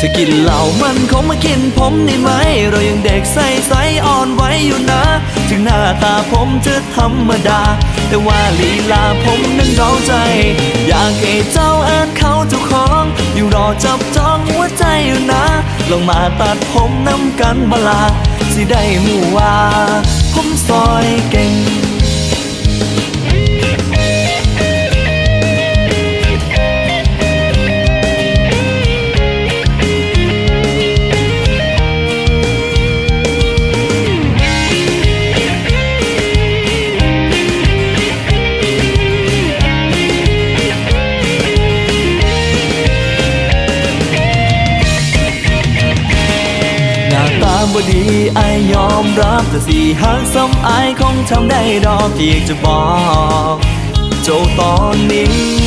ถ้ากินเหล้ามันคงมากินผมได้ไหม เรายังเด็กใสใสอ่อนไหวอยู่นะ ถึงหน้าตาผมจะธรรมดา แต่ว่าลีลาผมนั้นเร้าใจ อยากให้เจ้าเอินเขาเจ้าของอยู่รอจับจองหัวใจอยู่นะลงมาตัดผมน้ำกันบลา สิได้หูว่า ผมซอยเก่ ตาตาบ่ดีไอยอมรับแต่สีหางซ้ำไอคงทำได้ดอกที่อยากจะบอก เจ้าตอนนี้